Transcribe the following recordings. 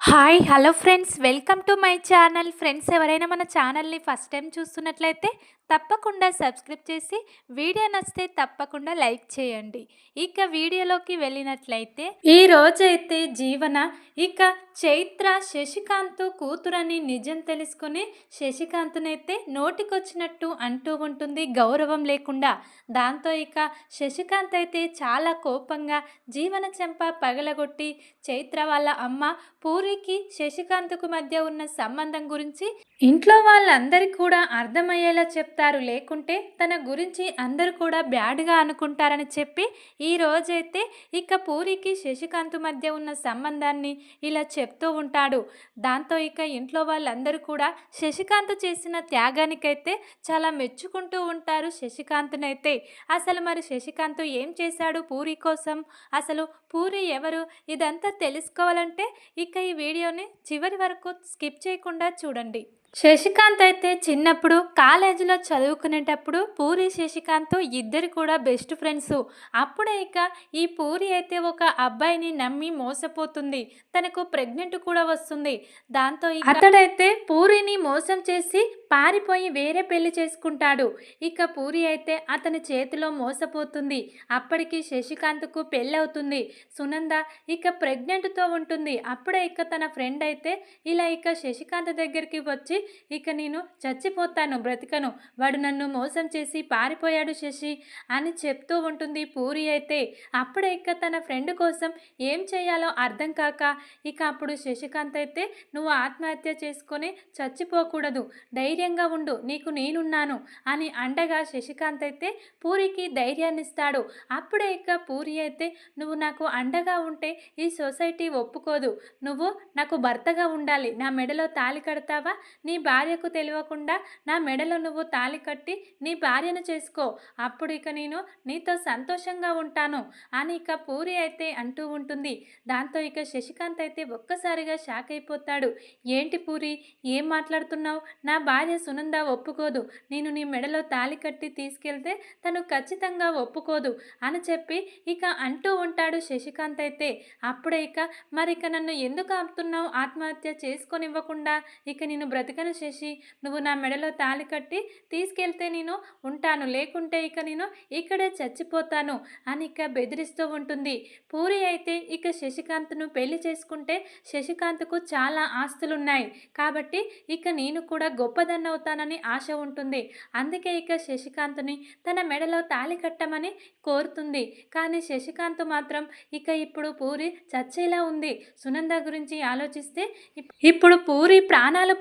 Hi hello friends welcome to my channel friends ఎవరైనా మన ఛానల్ని ఫస్ట్ టైం చూస్తున్నట్లయితే తప్పకుండా సబ్స్క్రైబ్ చేసి వీడియో నచ్చితే తప్పకుండా లైక్ చేయండి. ఇక వీడియోలోకి వెళ్ళినట్లయితే ఈ రోజైతే జీవన ఇక చైత్ర శశికాంత్ కూతురని నిజం తెలుసుకుని శశికాంత్నైతే నోటికొచ్చినట్టు అంటూ ఉంటుంది. గౌరవం లేకుండా దాంతో ఇక శశికాంత్ అయితే చాలా కోపంగా జీవన చెంప పగలగొట్టి చైత్ర వాళ్ళ అమ్మ పూరికి శశికాంత్కు మధ్య ఉన్న సంబంధం గురించి ఇంట్లో వాళ్ళందరికీ కూడా అర్థమయ్యేలా చెప్తారు. లేకుంటే తన గురించి అందరూ కూడా బ్యాడ్గా అనుకుంటారని చెప్పి ఈ రోజైతే ఇక పూరికి శశికాంత్ మధ్య ఉన్న సంబంధాన్ని ఇలా చెప్తూ ఉంటాడు. దాంతో ఇక ఇంట్లో వాళ్ళందరూ కూడా శశికాంత్ చేసిన త్యాగానికైతే చాలా మెచ్చుకుంటూ ఉంటారు శశికాంత్నైతే. అసలు మరి శశికాంత్ ఏం చేశాడు పూరి కోసం? అసలు పూరి ఎవరు? ఇదంతా తెలుసుకోవాలంటే ఇక ఈ వీడియోని చివరి వరకు స్కిప్ చేయకుండా చూడండి. శశికాంత్ అయితే చిన్నప్పుడు కాలేజీలో చదువుకునేటప్పుడు పూరి శశికాంత్ ఇద్దరు కూడా బెస్ట్ ఫ్రెండ్స్. అప్పుడే ఇక ఈ పూరి అయితే ఒక అబ్బాయిని నమ్మి మోసపోతుంది. తనకు ప్రెగ్నెంట్ కూడా వస్తుంది. దాంతో అతడైతే పూరిని మోసం చేసి పారిపోయి వేరే పెళ్ళి చేసుకుంటాడు. ఇక పూరి అయితే అతని చేతిలో మోసపోతుంది. అప్పటికి శశికాంత్కు పెళ్ళవుతుంది. సునంద ఇక ప్రెగ్నెంట్తో ఉంటుంది. అప్పుడే ఇక తన ఫ్రెండ్ అయితే ఇలా ఇక శశికాంత్ దగ్గరికి వచ్చి ఇక నేను చచ్చిపోతాను బ్రతికను. వాడు నన్ను మోసం చేసి పారిపోయాడు శశి అని చెప్తూ ఉంటుంది పూరి అయితే. అప్పుడే ఇక తన ఫ్రెండ్ కోసం ఏం చేయాలో అర్థం కాక ఇక అప్పుడు శశికాంత్ అయితే నువ్వు ఆత్మహత్య చేసుకొని చచ్చిపోకూడదు ధైర్యంగా ఉండు నీకు నేనున్నాను అని అండగా శశికాంత్ అయితే పూరికి ధైర్యాన్నిస్తాడు. అప్పుడే ఇక పూరి అయితే నువ్వు నాకు అండగా ఉంటే ఈ సొసైటీ ఒప్పుకోదు. నువ్వు నాకు భర్తగా ఉండాలి. నా మెడలో తాళి కడతావా? నీ భార్యకు తెలియకుండా నా మెడలో నువ్వు తాళి కట్టి నీ భార్యను చేసుకో. అప్పుడు ఇక నేను నీతో సంతోషంగా ఉంటాను అని ఇక పూరి అయితే అంటూ ఉంటుంది. దాంతో ఇక శశికాంత్ అయితే ఒక్కసారిగా షాక్ అయిపోతాడు. ఏంటి పూరి ఏం మాట్లాడుతున్నావు? నా భార్య సునంద ఒప్పుకోదు. నేను నీ మెడలో తాళి కట్టి తీసుకెళ్తే తను ఖచ్చితంగా ఒప్పుకోదు అని చెప్పి ఇక అంటూ ఉంటాడు శశికాంత్ అయితే. అప్పుడే ఇక మరి ఇక నన్ను ఎందుకు ఆపుతున్నావు? ఆత్మహత్య చేసుకొనివ్వకుండా ఇక నేను బ్రతికను శశి నువ్వు నా మెడలో తాళి కట్టి తీసుకెళ్తే నేను ఉంటాను. లేకుంటే ఇక నేను ఇక్కడే చచ్చిపోతాను అని ఇక బెదిరిస్తూ ఉంటుంది. పూరి అయితే ఇక శశికాంత్ను పెళ్ళి చేసుకుంటే శశికాంత్కు చాలా ఆస్తులున్నాయి. కాబట్టి ఇక నేను కూడా గొప్పదన్నవుతానని ఆశ ఉంటుంది. అందుకే ఇక శశికాంత్ని తన మెడలో తాళి కట్టమని కోరుతుంది. కానీ శశికాంత్ మాత్రం ఇక ఇప్పుడు పూరి చచ్చేలా ఉంది. సునంద గురించి ఆలోచిస్తే ఇప్పుడు పూరి ప్రాణాలు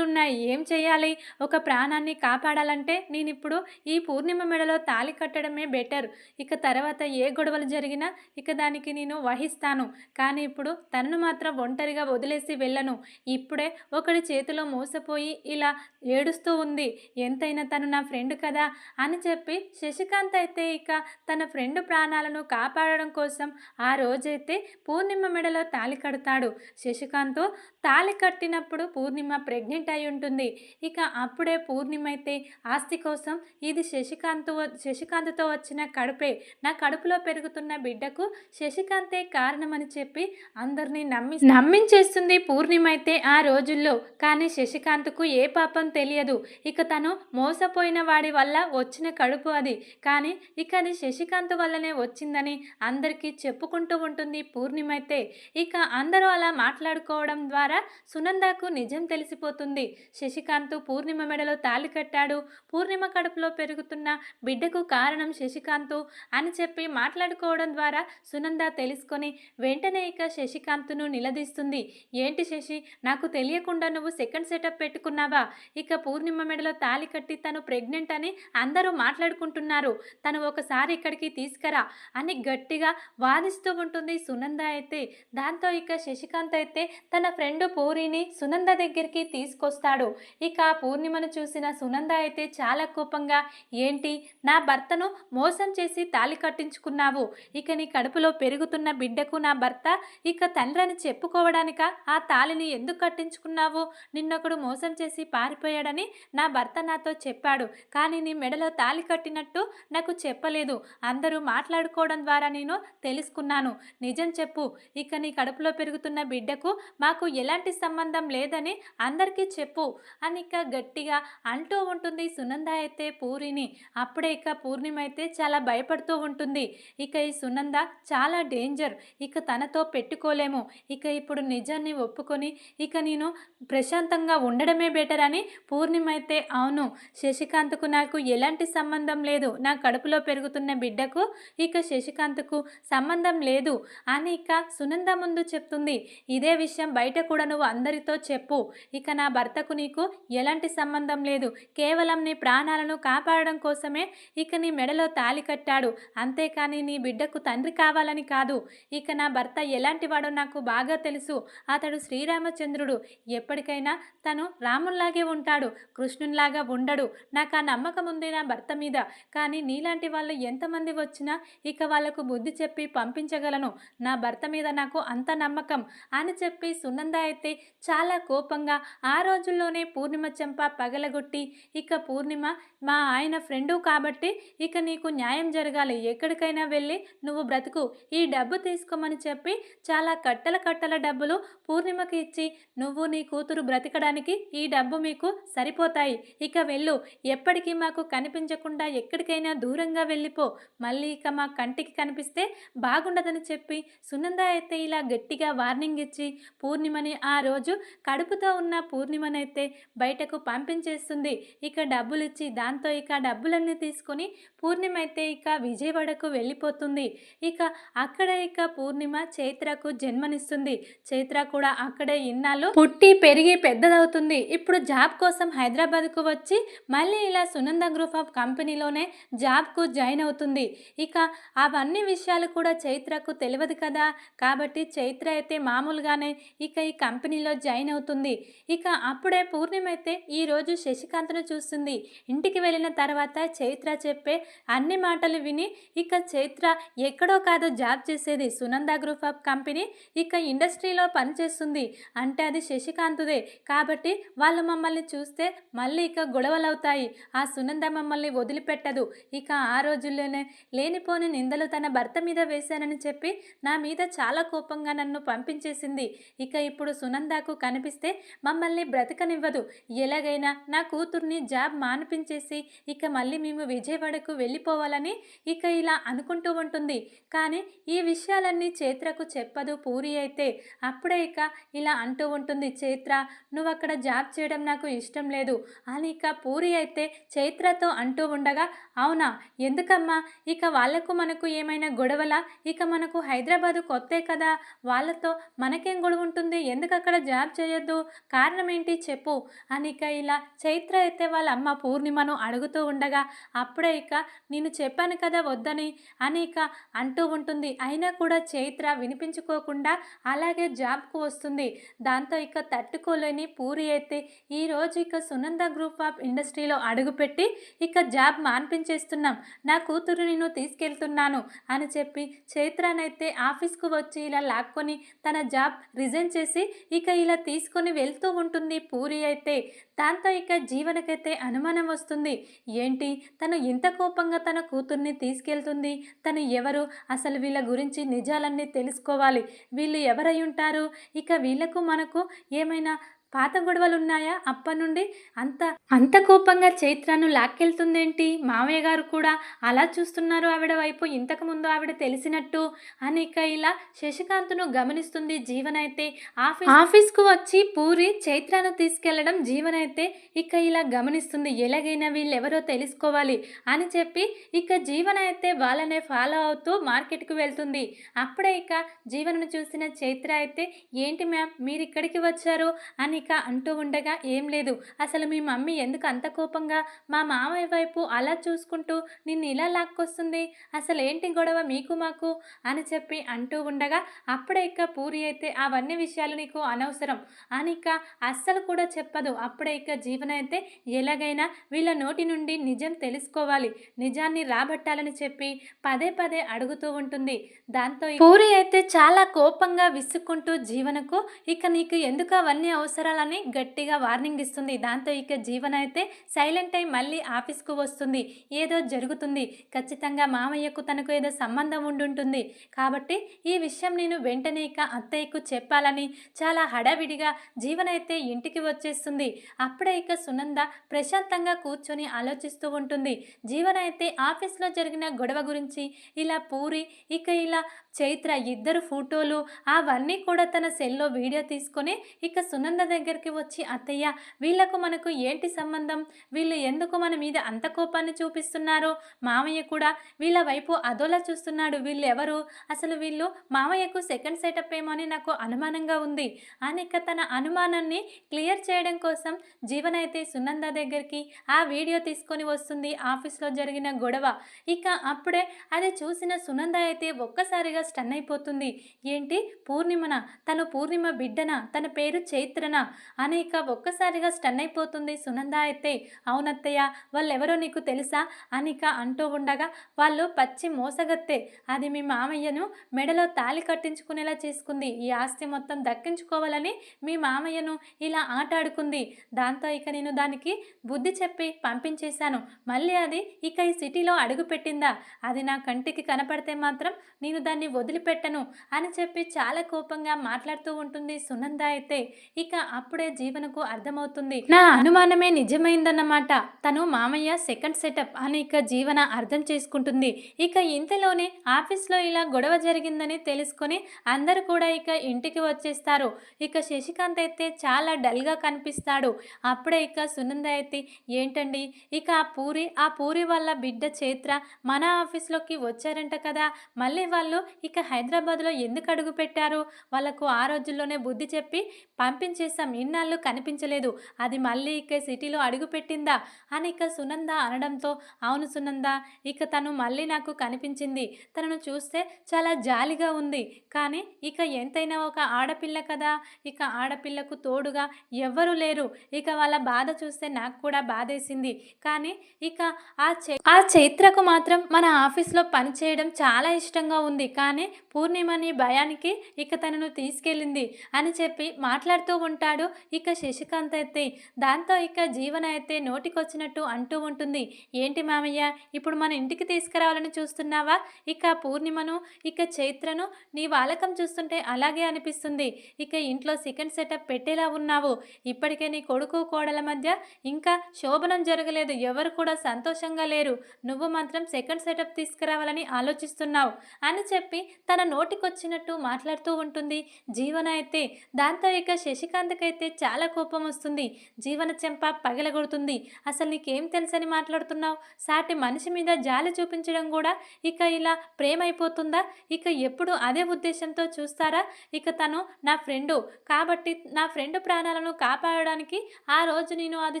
పోయేటట్లున్నాయి ఏం చేయాలి ఒక ప్రాణాన్ని కాపాడాలంటే నేను ఇప్పుడు ఈ పూర్ణిమ మెడలో తాళి కట్టడమే బెటర్. ఇక తర్వాత ఏ గొడవలు జరిగినా ఇక దానికి నేను వహిస్తాను. కానీ ఇప్పుడు తనను మాత్రం ఒంటరిగా వదిలేసి వెళ్ళను. ఇప్పుడే ఒకడి చేతిలో మోసపోయి ఇలా ఏడుస్తూ ఉంది. ఎంతైనా తను నా ఫ్రెండ్ కదా అని చెప్పి శశికాంత్ అయితే ఇక తన ఫ్రెండ్ ప్రాణాలను కాపాడడం కోసం ఆ రోజైతే పూర్ణిమ మెడలో తాళి కడతాడు. శశికాంత్ తాళి కట్టినప్పుడు పూర్ణిమ ప్రెగ్నెంట్ అయి ఉంటుంది. ఇక అప్పుడే పూర్ణిమైతే ఆస్తి కోసం ఇది శశికాంత్ శశికాంత్తో వచ్చిన కడుపే. నా కడుపులో పెరుగుతున్న బిడ్డకు శశికాంతే కారణమని చెప్పి అందరినీ నమ్మి నమ్మించేస్తుంది పూర్ణిమైతే ఆ రోజుల్లో. కానీ శశికాంత్కు ఏ పాపం తెలియదు. ఇక తను మోసపోయిన వాడి వల్ల వచ్చిన కడుపు అది. కానీ ఇక అది శశికాంత్ వల్లనే వచ్చిందని అందరికీ చెప్పుకుంటూ ఉంటుంది పూర్ణిమైతే. ఇక అందరూ అలా మాట్లాడుకోవడం ద్వారా సునందకు నిజం తెలిసిపోతుంది. శశికాంత్ పూర్ణిమ మెడలో తాళి కట్టాడు. పూర్ణిమ కడుపులో పెరుగుతున్న బిడ్డకు కారణం శశికాంత్ అని చెప్పి మాట్లాడుకోవడం ద్వారా సునంద తెలుసుకొని వెంటనే ఇక శశికాంత్ను నిలదీస్తుంది. ఏంటి శశి? నాకు తెలియకుండా నువ్వు సెకండ్ సెటప్ పెట్టుకున్నావా? ఇక పూర్ణిమ మెడలో తాళి కట్టి తను ప్రెగ్నెంట్ అని అందరూ మాట్లాడుకుంటున్నారు. తను ఒకసారి ఇక్కడికి తీసుకురా అని గట్టిగా వాదిస్తూ ఉంటుంది సునంద అయితే. దాంతో ఇక శశికాంత్ అయితే తన ఫ్రెండ్ పూరిని సునంద దగ్గరికి తీసుకొస్తుంది వస్తాడు. ఇక పూర్ణిమను చూసిన సునంద అయితే చాలా కోపంగా ఏంటి? నా భర్తను మోసం చేసి తాలి కట్టించుకున్నావు. ఇక నీ కడుపులో పెరుగుతున్న బిడ్డకు నా భర్త ఇక తండ్రిని చెప్పుకోవడానిక? ఆ తాలిని ఎందుకు కట్టించుకున్నావు? నిన్నొకడు మోసం చేసి పారిపోయాడని నా భర్త నాతో చెప్పాడు. కానీ నీ మెడలో తాలి కట్టినట్టు నాకు చెప్పలేదు. అందరూ మాట్లాడుకోవడం ద్వారా నేను తెలుసుకున్నాను. నిజం చెప్పు. ఇక నీ కడుపులో పెరుగుతున్న బిడ్డకు మాకు ఎలాంటి సంబంధం లేదని అందరికీ చెప్పు. అని ఇక గట్టిగా అంటూ ఉంటుంది. సునంద అయితే పూరిని. అప్పుడే ఇక పూర్ణిమ అయితే చాలా భయపడుతూ ఉంటుంది. ఇక ఈ సునంద చాలా డేంజర్. ఇక తనతో పెట్టుకోలేము. ఇక ఇప్పుడు నిజాన్ని ఒప్పుకొని ఇక నేను ప్రశాంతంగా ఉండడమే బెటర్ అని పూర్ణిమ అయితే అవును. శశికాంత్కు నాకు ఎలాంటి సంబంధం లేదు. నా కడుపులో పెరుగుతున్న బిడ్డకు ఇక శశికాంత్కు సంబంధం లేదు. అని ఇక సునంద ముందు చెప్తుంది. ఇదే విషయం బయట కూడా నువ్వు అందరితో చెప్పు. ఇక నా భర్తకు నీకు ఎలాంటి సంబంధం లేదు. కేవలం నీ ప్రాణాలను కాపాడడం కోసమే ఇక నీ మెడలో తాలి కట్టాడు. అంతేకాని నీ బిడ్డకు తండ్రి కావాలని కాదు. ఇక నా భర్త ఎలాంటి వాడో నాకు బాగా తెలుసు. అతడు శ్రీరామచంద్రుడు. ఎప్పటికైనా తను రాముల్లాగే ఉంటాడు. కృష్ణునిలాగా ఉండడు. నాకు ఆ నమ్మకం ఉంది నా భర్త మీద. కానీ నీలాంటి వాళ్ళు ఎంతమంది వచ్చినా ఇక వాళ్ళకు బుద్ధి చెప్పి పంపించగలను. నా భర్త మీద నాకు అంత నమ్మకం అని చెప్పి సునంద అయితే చాలా కోపంగా ఆరో రోజుల్లోనే పూర్ణిమ చెంప పగలగొట్టి ఇక పూర్ణిమ మా ఆయన ఫ్రెండు కాబట్టి ఇక నీకు న్యాయం జరగాలి. ఎక్కడికైనా వెళ్ళి నువ్వు బ్రతుకు. ఈ డబ్బు తీసుకోమని చెప్పి చాలా కట్టల కట్టల డబ్బులు పూర్ణిమకి ఇచ్చి నువ్వు నీ కూతురు బ్రతకడానికి ఈ డబ్బు మీకు సరిపోతాయి. ఇక వెళ్ళు. ఎప్పటికీ మాకు కనిపించకుండా ఎక్కడికైనా దూరంగా వెళ్ళిపో. మళ్ళీ ఇక మా కంటికి కనిపిస్తే బాగుండదని చెప్పి సునంద అయితే ఇలా గట్టిగా వార్నింగ్ ఇచ్చి పూర్ణిమని ఆ రోజు కడుపుతో ఉన్న పూర్ణిమ పూర్ణిమనైతే బయటకు పంపించేస్తుంది ఇక డబ్బులు ఇచ్చి దాంతో ఇక డబ్బులన్నీ తీసుకొని పూర్ణిమ అయితే ఇక విజయవాడకు వెళ్ళిపోతుంది. ఇక అక్కడ ఇక పూర్ణిమ చైత్రకు జన్మనిస్తుంది. చైత్ర కూడా అక్కడే ఇన్నాళ్ళు పుట్టి పెరిగి పెద్దదవుతుంది. ఇప్పుడు జాబ్ కోసం హైదరాబాద్కు వచ్చి మళ్ళీ ఇలా సునంద గ్రూప్ ఆఫ్ కంపెనీలోనే జాబ్కు జాయిన్ అవుతుంది. ఇక అవన్నీ విషయాలు కూడా చైత్రకు తెలియదు కదా. కాబట్టి చైత్ర అయితే మామూలుగానే ఇక ఈ కంపెనీలో జాయిన్ అవుతుంది. ఇక అప్పుడే పూర్ణిమైతే ఈరోజు శశికాంత్ను చూస్తుంది. ఇంటికి వెళ్ళిన తర్వాత చైత్ర చెప్పే అన్ని మాటలు విని ఇక చైత్ర ఎక్కడో కాదో జాబ్ చేసేది సునంద గ్రూప్ ఆఫ్ కంపెనీ. ఇక ఇండస్ట్రీలో పనిచేస్తుంది అంటే అది శశికాంతుదే. కాబట్టి వాళ్ళు మమ్మల్ని చూస్తే మళ్ళీ ఇక గొడవలవుతాయి. ఆ సునంద మమ్మల్ని వదిలిపెట్టదు. ఇక ఆ రోజుల్లోనే లేనిపోని నిందలు తన భర్త మీద వేశానని చెప్పి నా మీద చాలా కోపంగా నన్ను పంపించేసింది. ఇక ఇప్పుడు సునందకు కనిపిస్తే మమ్మల్ని బ్రతకనివ్వదు. ఎలాగైనా నా కూతుర్ని జాబ్ మానిపించేసి ఇక మళ్ళీ మేము విజయవాడకు వెళ్ళిపోవాలని ఇక ఇలా అనుకుంటూ ఉంటుంది. కానీ ఈ విషయాలన్నీ చైత్రకు చెప్పదు పూరి అయితే. అప్పుడే ఇక ఇలా అంటూ ఉంటుంది చైత్ర నువ్వు అక్కడ జాబ్ చేయడం నాకు ఇష్టం లేదు అని ఇక పూరి అయితే చైత్రతో అంటూ ఉండగా అవునా? ఎందుకమ్మా? ఇక వాళ్ళకు మనకు ఏమైనా గొడవల? ఇక మనకు హైదరాబాదు కొత్తే కదా. వాళ్ళతో మనకేం గొడవ ఉంటుంది? ఎందుకు అక్కడ జాబ్ చేయొద్దు? కారణం ఏంటి? చెప్పు. అని ఇక ఇలా చైత్ర అయితే వాళ్ళ అమ్మ పూర్ణిమను అడుగుతూ ఉండగా అప్పుడే ఇక నేను చెప్పాను కదా వద్దని అని ఇక అంటూ ఉంటుంది. అయినా కూడా చైత్ర వినిపించుకోకుండా అలాగే జాబ్కు వస్తుంది. దాంతో ఇక తట్టుకోలేని పూరి అయితే ఈరోజు ఇక సునంద గ్రూప్ ఆఫ్ ఇండస్ట్రీలో అడుగుపెట్టి ఇక జాబ్ మాన్పించేస్తున్నాం. నా కూతురు నేను తీసుకెళ్తున్నాను అని చెప్పి చైత్రనైతే ఆఫీస్కు వచ్చి ఇలా లాక్కొని తన జాబ్ రిజైన్ చేసి ఇక ఇలా తీసుకొని వెళ్తూ ఉంటుంది పూరి అయితే దాంతో ఇక జీవనకైతే అనుమానం వస్తుంది. ఏంటి? తను ఇంత కోపంగా తన కూతుర్ని తీసుకెళ్తుంది? తను ఎవరు? అసలు వీళ్ళ గురించి నిజాలన్నీ తెలుసుకోవాలి. వీళ్ళు ఎవరై ఉంటారు? ఇక వీళ్ళకు మనకు ఏమైనా పాత గొడవలు ఉన్నాయా అప్పటి నుండి అంత అంత కోపంగా చైత్రను లాక్కెళ్తుందేంటి? మామయ్య గారు కూడా అలా చూస్తున్నారు ఆవిడ వైపు ఇంతకు ముందు ఆవిడ తెలిసినట్టు అని ఇక ఇలా శశికాంత్ను గమనిస్తుంది జీవనైతే. ఆఫీస్ ఆఫీస్కు వచ్చి పూరి చైత్రను తీసుకెళ్ళడం జీవనైతే ఇక ఇలా గమనిస్తుంది. ఎలాగైనా వీళ్ళెవరో తెలుసుకోవాలి అని చెప్పి ఇక జీవన అయితే వాళ్ళనే ఫాలో అవుతూ మార్కెట్కు వెళ్తుంది. అప్పుడే ఇక జీవనను చూసిన చైత్ర అయితే ఏంటి మ్యామ్ మీరు ఇక్కడికి వచ్చారు? అని అనిక అంటూ ఉండగా ఏం లేదు. అసలు మీ మమ్మీ ఎందుకు అంత కోపంగా మా మామయ్య వైపు అలా చూసుకుంటూ నిన్ను ఇలా లాక్కొస్తుంది? అసలు ఏంటి గొడవ మీకు మాకు? అని చెప్పి అంటూ ఉండగా అప్పుడే ఇక పూరి అయితే అవన్నీ విషయాలు నీకు అనవసరం. అని ఇక అస్సలు కూడా చెప్పదు. అప్పుడే ఇక జీవన అయితే ఎలాగైనా వీళ్ళ నోటి నుండి నిజం తెలుసుకోవాలి. నిజాన్ని రాబట్టాలని చెప్పి పదే పదే అడుగుతూ ఉంటుంది. దాంతో పూరి అయితే చాలా కోపంగా విసుక్కుంటూ జీవనకు ఇక నీకు ఎందుకు అవన్నీ అవసరం? ఉండాలని గట్టిగా వార్నింగ్ ఇస్తుంది. దాంతో ఇక జీవన్ అయితే సైలెంట్ అయి మళ్ళీ ఆఫీస్కు వస్తుంది. ఏదో జరుగుతుంది. ఖచ్చితంగా మామయ్యకు తనకు ఏదో సంబంధం ఉండుంటుంది. కాబట్టి ఈ విషయం నేను వెంటనే ఇక అత్తయ్యకు చెప్పాలని చాలా హడావిడిగా జీవన్ అయితే ఇంటికి వచ్చేస్తుంది. అప్పుడే ఇక సునంద ప్రశాంతంగా కూర్చొని ఆలోచిస్తూ ఉంటుంది. జీవన అయితే ఆఫీస్లో జరిగిన గొడవ గురించి ఇలా పూరి ఇక ఇలా చైత్ర ఇద్దరు ఫోటోలు అవన్నీ కూడా తన సెల్లో వీడియో తీసుకొని ఇక సునంద దగ్గరికి వచ్చి అత్తయ్య వీళ్ళకు మనకు ఏంటి సంబంధం? వీళ్ళు ఎందుకు మన మీద అంత కోపాన్ని చూపిస్తున్నారో? మామయ్య కూడా వీళ్ళ వైపు అదోలా చూస్తున్నాడు. వీళ్ళు ఎవరు? అసలు వీళ్ళు మామయ్యకు సెకండ్ సెటప్ ఏమో అని నాకు అనుమానంగా ఉంది. అని ఇక తన అనుమానాన్ని క్లియర్ చేయడం కోసం జీవన్ అయితే సునంద దగ్గరికి ఆ వీడియో తీసుకొని వస్తుంది ఆఫీస్లో జరిగిన గొడవ. ఇక అప్పుడే అది చూసిన సునంద అయితే ఒక్కసారిగా స్టన్ అయిపోతుంది. ఏంటి? పూర్ణిమన? తను పూర్ణిమ బిడ్డన? తన పేరు చైత్రన? అనేక ఒక్కసారిగా స్టన్ అయిపోతుంది సునంద అయితే. అవునత్తయ్య వాళ్ళెవరో నీకు తెలుసా? అనిక అంటూ ఉండగా వాళ్ళు పచ్చి మోసగత్తే. అది మీ మామయ్యను మెడలో తాళి కట్టించుకునేలా చేసుకుంది. ఈ ఆస్తి మొత్తం దక్కించుకోవాలని మీ మామయ్యను ఇలా ఆటాడుకుంది. దాంతో ఇక నేను దానికి బుద్ధి చెప్పి పంపించేశాను. మళ్ళీ అది ఇక ఈ సిటీలో అడుగు పెట్టిందా అది నా కంటికి కనపడితే మాత్రం నేను దాన్ని వదిలిపెట్టను అని చెప్పి చాలా కోపంగా మాట్లాడుతూ ఉంటుంది సునంద అయితే. ఇక అప్పుడే జీవనకు అర్థమవుతుంది. నా అనుమానమే నిజమైందన్నమాట. తను మామయ్య సెకండ్ సెటప్ అని ఇక జీవన అర్థం చేసుకుంటుంది. ఇక ఇంతలోనే ఆఫీస్లో ఇలా గొడవ జరిగిందని తెలుసుకొని అందరూ కూడా ఇక ఇంటికి వచ్చేస్తారు. ఇక శశికాంత్ అయితే చాలా డల్గా కనిపిస్తాడు. అప్పుడే ఇక సునంద అయితే ఏంటండి? ఇక ఆ పూరి ఆ పూరి వాళ్ళ బిడ్డ చైత్ర మన ఆఫీస్లోకి వచ్చారంట కదా. మళ్ళీ వాళ్ళు ఇక హైదరాబాద్లో ఎందుకు అడుగు పెట్టారు వాళ్ళకు ఆ రోజుల్లోనే బుద్ధి చెప్పి పంపించేసాం ఇన్నాళ్ళు కనిపించలేదు. అది మళ్ళీ ఇక సిటీలో అడుగు పెట్టిందా? అని ఇక సునంద అనడంతో అవును సునంద ఇక తను మళ్ళీ నాకు కనిపించింది. తనను చూస్తే చాలా జాలిగా ఉంది. కానీ ఇక ఎంతైనా ఒక ఆడపిల్ల కదా. ఇక ఆడపిల్లకు తోడుగా ఎవ్వరూ లేరు. ఇక వాళ్ళ బాధ చూస్తే నాకు కూడా బాధేసింది. కానీ ఇక ఆ ఆ చైత్రకు మాత్రం మన ఆఫీస్లో పనిచేయడం చాలా ఇష్టంగా ఉంది. కానీ పూర్ణిమని భయానికి ఇక తనను తీసుకెళ్ళింది అని చెప్పి మాట్లాడుతూ ఉంటాడు ఇక శశికాంత్ అయితే. దాంతో ఇక జీవన అయితే నోటికొచ్చినట్టు అంటూ ఉంటుంది. ఏంటి మామయ్య ఇప్పుడు మన ఇంటికి తీసుకురావాలని చూస్తున్నావా? ఇక పూర్ణిమను ఇక చైత్రను నీ వాలకం చూస్తుంటే అలాగే అనిపిస్తుంది. ఇక ఇంట్లో సెకండ్ సెటప్ పెట్టేలా ఉన్నావు. ఇప్పటికే నీ కొడుకు కోడల మధ్య ఇంకా శోభనం జరగలేదు. ఎవరు కూడా సంతోషంగా లేరు. నువ్వు మాత్రం సెకండ్ సెటప్ తీసుకురావాలని ఆలోచిస్తున్నావు అని చెప్పి తన నోటికొచ్చినట్టు మాట్లాడుతూ ఉంటుంది. జీవన అయితే దాంతో ఇక శశికాంత్కైతే చాలా కోపం వస్తుంది. జీవన చెంప పగలగొడుతుంది. అసలు నీకేం తెలుసని మాట్లాడుతున్నావు? సాటి మనిషి మీద జాలి చూపించడం కూడా ఇక ఇలా ప్రేమ అయిపోతుందా ఇక ఎప్పుడు అదే ఉద్దేశంతో చూస్తారా? ఇక తను నా ఫ్రెండు. కాబట్టి నా ఫ్రెండ్ ప్రాణాలను కాపాడడానికి ఆ రోజు నేను అది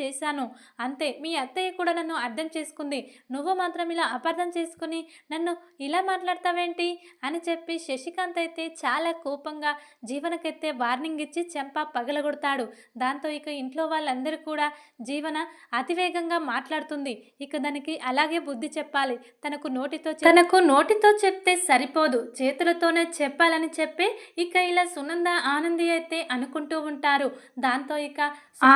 చేశాను. అంతే మీ అత్తయ్య కూడా నన్ను అర్థం చేసుకుంది. నువ్వు మాత్రం ఇలా అపార్థం చేసుకుని నన్ను ఇలా మాట్లాడతావేంటి? అని చెప్పి శశికాంత్ అయితే చాలా కోపంగా జీవనకైతే వార్నింగ్ ఇచ్చి చెంప పగలగొడతాడు. దాంతో ఇక ఇంట్లో వాళ్ళందరూ కూడా జీవన అతివేగంగా మాట్లాడుతుంది. ఇక దానికి అలాగే బుద్ధి చెప్పాలి. తనకు నోటితో తనకు నోటితో చెప్తే సరిపోదు. చేతులతోనే చెప్పాలని చెప్పి ఇక ఇలా సునంద ఆనంది అయితే అనుకుంటూ ఉంటారు. దాంతో ఇక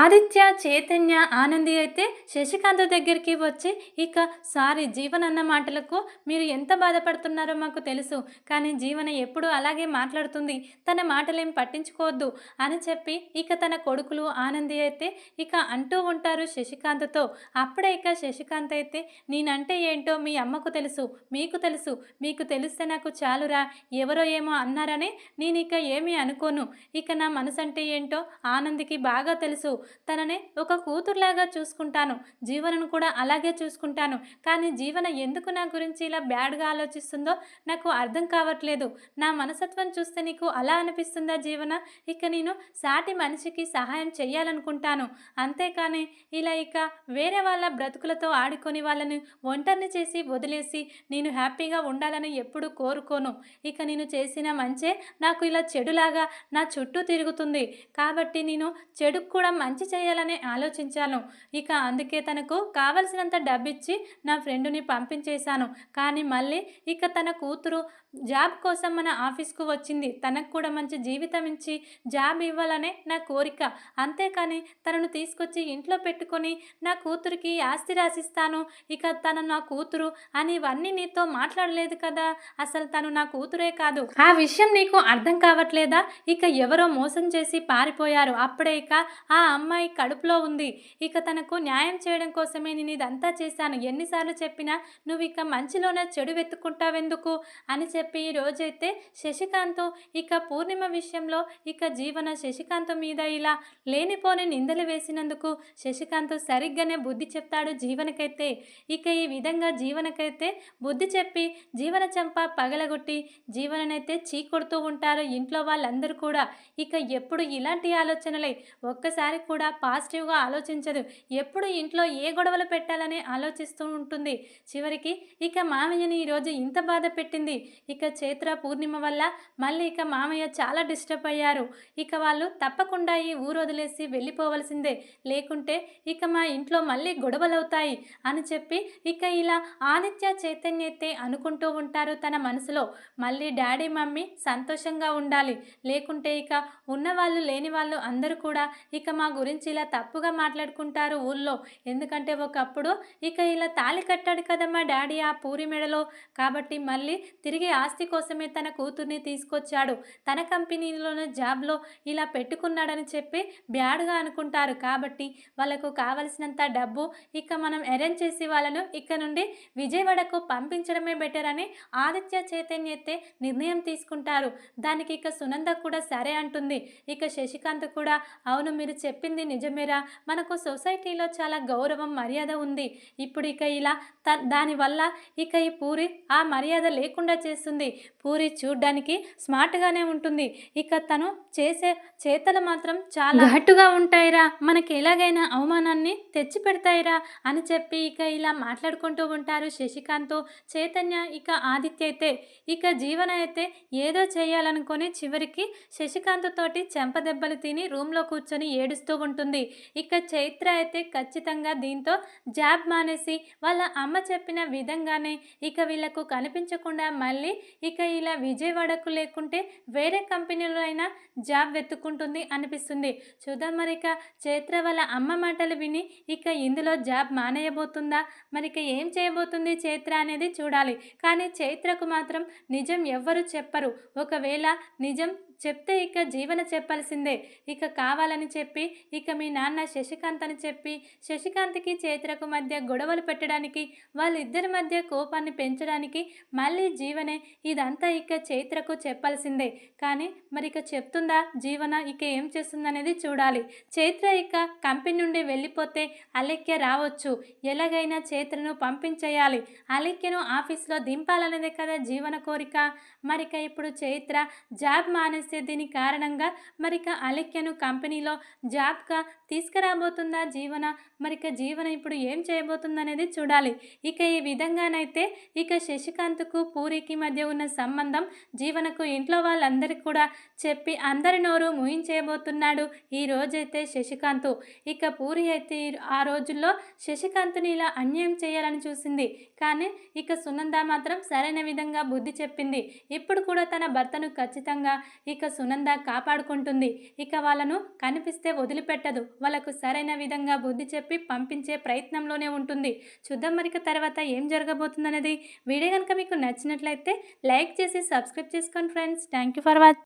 ఆదిత్య చైతన్య ఆనంది అయితే శశికాంత్ దగ్గరికి వచ్చి ఇక సారీ జీవన్ అన్న మాటలకు మీరు ఎంత బాధపడుతున్నారో మాకు తెలుసు. కానీ జీవన ఎప్పుడు అలాగే మాట్లాడుతుంది. తన మాటలేం పట్టించుకోవద్దు అని చెప్పి ఇక తన కొడుకులు ఆనంది అయితే ఇక అంటూ ఉంటారు శశికాంత్తో. అప్పుడే ఇక శశికాంత్ అయితే నేనంటే ఏంటో మీ అమ్మకు తెలుసు మీకు తెలుసు మీకు తెలిస్తే నాకు చాలురా ఎవరో ఏమో అన్నారని నేను ఇక ఏమీ అనుకోను. ఇక నా మనసు అంటే ఏంటో ఆనందికి బాగా తెలుసు. తనని ఒక కూతురులాగా చూసుకుంటాను జీవనను కూడా అలాగే చూసుకుంటాను. కానీ జీవన ఎందుకు నా గురించి ఇలా బ్యాడ్గా ఆలోచిస్తుందో నాకు అర్థం కావట్లేదు. నా మనసత్వం చూస్తే నీకు అలా అనిపిస్తుందా జీవన? ఇక నేను సాటి మనిషికి సహాయం చేయాలనుకుంటాను అంతేకాని ఇలా ఇక వేరే వాళ్ళ బ్రతుకులతో ఆడుకొని వాళ్ళని ఒంటరిని చేసి వదిలేసి నేను హ్యాపీగా ఉండాలని ఎప్పుడు కోరుకోను. ఇక నేను చేసిన మంచే నాకు ఇలా చెడులాగా నా చుట్టూ తిరుగుతుంది. కాబట్టి నేను చెడుకు కూడా మంచి చేయాలని ఆలోచించాను. ఇక అందుకే తనకు కావలసినంత డబ్బిచ్చి నా ఫ్రెండుని పంపించేశాను. కానీ మళ్ళీ ఇక తన కూతురు జాబ్ కోసం మన ఆఫీస్కు వచ్చింది. తనకు కూడా మంచి జీవితం ఇచ్చి జాబ్ ఇవ్వాలనే నా కోరిక. అంతేకాని తనను తీసుకొచ్చి ఇంట్లో పెట్టుకొని నా కూతురికి ఆస్తి రాసిస్తాను. ఇక తను నా కూతురు అని ఇవన్నీ నీతో మాట్లాడలేదు కదా? అసలు తను నా కూతురే కాదు. ఆ విషయం నీకు అర్థం కావట్లేదా? ఇక ఎవరో మోసం చేసి పారిపోయారు. అప్పుడే ఇక ఆ అమ్మాయి కడుపులో ఉంది. ఇక తనకు న్యాయం చేయడం కోసమే నేను ఇదంతా చేశాను. ఎన్నిసార్లు చెప్పినా నువ్వు ఇక మంచిలోనే చెడు వెతుక్కుంటావెందుకు? అని చెప్పి ఈ రోజైతే శశికాంత్ ఇక పూర్ణిమ విషయంలో ఇక జీవన శశికాంత్ మీద ఇలా లేనిపోని నిందలు వేసినందుకు శశికాంత్ సరిగ్గానే బుద్ధి చెప్తాడు జీవనకైతే. ఇక ఈ విధంగా జీవనకైతే బుద్ధి చెప్పి జీవన చంప పగలగొట్టి జీవననైతే చీకొడుతూ ఉంటారు ఇంట్లో వాళ్ళందరూ కూడా. ఇక ఎప్పుడు ఇలాంటి ఆలోచనలే. ఒక్కసారి కూడా పాజిటివ్గా ఆలోచించదు. ఎప్పుడు ఇంట్లో ఏ గొడవలు పెట్టాలని ఆలోచిస్తూ ఉంటుంది. చివరికి ఇక మామయ్యని ఈరోజు ఇంత బాధ పెట్టింది. ఇక చైత్ర పూర్ణిమ వల్ల మళ్ళీ ఇక మామయ్య చాలా డిస్టర్బ్ అయ్యారు. ఇక వాళ్ళు తప్పకుండా ఈ ఊరు వదిలేసి వెళ్ళిపోవలసిందే. లేకుంటే ఇక మా ఇంట్లో మళ్ళీ గొడవలవుతాయి అని చెప్పి ఇక ఇలా ఆదిత్య చైతన్య అయితే అనుకుంటూ ఉంటారు తన మనసులో. మళ్ళీ డాడీ మమ్మీ సంతోషంగా ఉండాలి. లేకుంటే ఇక ఉన్నవాళ్ళు లేని వాళ్ళు అందరూ కూడా ఇక మా గురించి ఇలా తప్పుగా మాట్లాడుకుంటారు ఊళ్ళో. ఎందుకంటే ఒకప్పుడు ఇక ఇలా తాళి కట్టాడు కదా మా డాడీ ఆ పూరి మెడలో. కాబట్టి మళ్ళీ తిరిగి ఆస్తి కోసమే తన కూతుర్ని తీసుకొచ్చాడు. తన కంపెనీలోనే జాబ్లో ఇలా పెట్టుకున్నాడని చెప్పి బ్యాడ్గా అనుకుంటారు. కాబట్టి వాళ్ళకు కావలసినంత డబ్బు ఇక మనం అరేంజ్ చేసి వాళ్ళను ఇక్కడ నుండి విజయవాడకు పంపించడమే బెటర్ అని ఆదిత్య చైతన్య అయితే నిర్ణయం తీసుకుంటారు. దానికి ఇక సునంద కూడా సరే అంటుంది. ఇక శశికాంత్ కూడా అవును మీరు చెప్పింది నిజమేరా. మనకు సొసైటీలో చాలా గౌరవం మర్యాద ఉంది. ఇప్పుడు ఇక ఇలా త దానివల్ల ఇక ఈ పూరి ఆ మర్యాద లేకుండా చేస్తుంది. పూరి చూడ్డానికి స్మార్ట్గానే ఉంటుంది. ఇక తను చేసే చేతలు మాత్రం చాలా ఘాటుగా ఉంటాయిరా. మనకి ఎలాగైనా అవమానాన్ని తెచ్చి పెడతాయిరా అని చెప్పి ఇక ఇలా మాట్లాడుకుంటూ ఉంటారు శశికాంత్. చైతన్య ఇక ఆదిత్య అయితే ఇక జీవన అయితే ఏదో చేయాలనుకొని చివరికి శశికాంత్ తోటి చెంపదెబ్బలు తిని రూమ్లో కూర్చొని ఏడుస్తూ ఉంటుంది. ఇక చైత్ర అయితే ఖచ్చితంగా దీంతో జాబ్ మానేసి వాళ్ళ అమ్మ చెప్పిన విధంగానే ఇక వీళ్ళకు కనిపించకుండా మళ్ళీ ఇక ఇలా విజయవాడకు లేకుంటే వేరే కంపెనీలో అయినా జాబ్ వెతుక్కుంటుంది అనిపిస్తుంది. చూద్దాం మరి ఇక చైత్ర వాళ్ళ అమ్మ మాటలు విని ఇక ఇందులో జాబ్ మానేయబోతుందా? మరి ఇక ఏం చేయబోతుంది చైత్ర అనేది చూడాలి. కానీ చైత్రకు మాత్రం నిజం ఎవ్వరు చెప్పరు. ఒకవేళ నిజం చెప్తే ఇక జీవన చెప్పాల్సిందే. ఇక కావాలని చెప్పి ఇక మీ నాన్న శశికాంత్ అని చెప్పి శశికాంత్కి చైత్రకు మధ్య గొడవలు పెట్టడానికి వాళ్ళిద్దరి మధ్య కోపాన్ని పెంచడానికి మళ్ళీ జీవనే ఇదంతా ఇక చైత్రకు చెప్పాల్సిందే. కానీ మరి ఇక చెప్తుందా జీవన ఇక ఏం చేస్తుందనేది చూడాలి. చైత్ర ఇక కంపెనీ నుండి వెళ్ళిపోతే అలెక్య రావచ్చు. ఎలాగైనా చైత్రను పంపించేయాలి. అలెక్యను ఆఫీస్లో దింపాలనేదే కదా జీవన కోరిక. మరిక ఇప్పుడు చైత్ర జాబ్ మానేసి చేసే దీని కారణంగా మరిక అలెక్యను కంపెనీలో జాబ్గా తీసుకురాబోతుందా జీవన? మరిక జీవన ఇప్పుడు ఏం చేయబోతుందనేది చూడాలి. ఇక ఈ విధంగానైతే ఇక శశికాంత్కు పూరికి మధ్య ఉన్న సంబంధం జీవనకు ఇంట్లో వాళ్ళందరికీ కూడా చెప్పి అందరి నోరు ముయించేయబోతున్నాడు ఈ రోజైతే శశికాంత్. ఇక పూరి అయితే ఆ రోజుల్లో శశికాంత్ని ఇలా అన్యాయం చేయాలని చూసింది. కానీ ఇక సునంద మాత్రం సరైన విధంగా బుద్ధి చెప్పింది. ఇప్పుడు కూడా తన భర్తను ఖచ్చితంగా ఇక సునంద కాపాడుకుంటుంది. ఇక వాళ్ళను కనిపిస్తే వదిలిపెట్టదు. వాళ్ళకు సరైన విధంగా బుద్ధి చెప్పి పంపించే ప్రయత్నంలోనే ఉంటుంది. చూద్దాం మరిక తర్వాత ఏం జరగబోతుందనేది. వీడియో కనుక మీకు నచ్చినట్లయితే లైక్ చేసి సబ్స్క్రైబ్ చేసుకోండి friends. Thank you for watch